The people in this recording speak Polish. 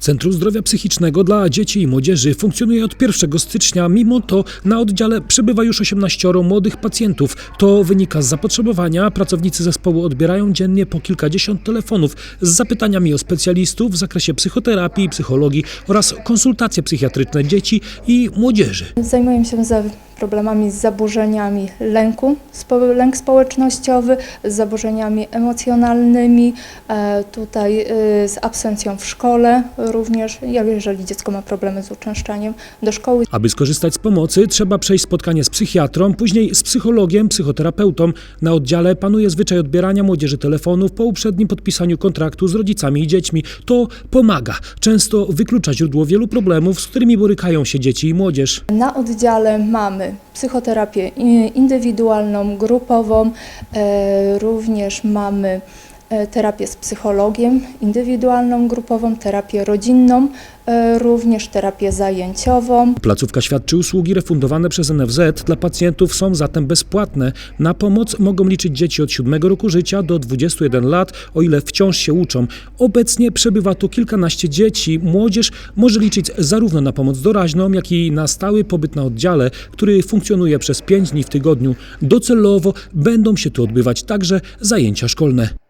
Centrum Zdrowia Psychicznego dla Dzieci i Młodzieży funkcjonuje od 1 stycznia, mimo to na oddziale przebywa już 18 młodych pacjentów. To wynika z zapotrzebowania. Pracownicy zespołu odbierają dziennie po kilkadziesiąt telefonów z zapytaniami o specjalistów w zakresie psychoterapii, psychologii oraz konsultacje psychiatryczne dzieci i młodzieży. Zajmuję się za problemami z zaburzeniami lęku, lęk społecznościowy, z zaburzeniami emocjonalnymi, e, tutaj e, z absencją w szkole również, jeżeli dziecko ma problemy z uczęszczaniem do szkoły. Aby skorzystać z pomocy, trzeba przejść spotkanie z psychiatrą, później z psychologiem, psychoterapeutą. Na oddziale panuje zwyczaj odbierania młodzieży telefonów po uprzednim podpisaniu kontraktu z rodzicami i dziećmi. To pomaga. Często wyklucza źródło wielu problemów, z którymi borykają się dzieci i młodzież. Na oddziale mamy psychoterapię indywidualną, grupową, e, również mamy terapię z psychologiem, indywidualną, grupową, terapię rodzinną, e, również terapię zajęciową. Placówka świadczy usługi refundowane przez NFZ. Dla pacjentów są zatem bezpłatne. Na pomoc mogą liczyć dzieci od 7 roku życia do 21 lat, o ile wciąż się uczą. Obecnie przebywa tu kilkanaście dzieci. Młodzież może liczyć zarówno na pomoc doraźną, jak i na stały pobyt na oddziale, który funkcjonuje przez 5 dni w tygodniu. Docelowo będą się tu odbywać także zajęcia szkolne.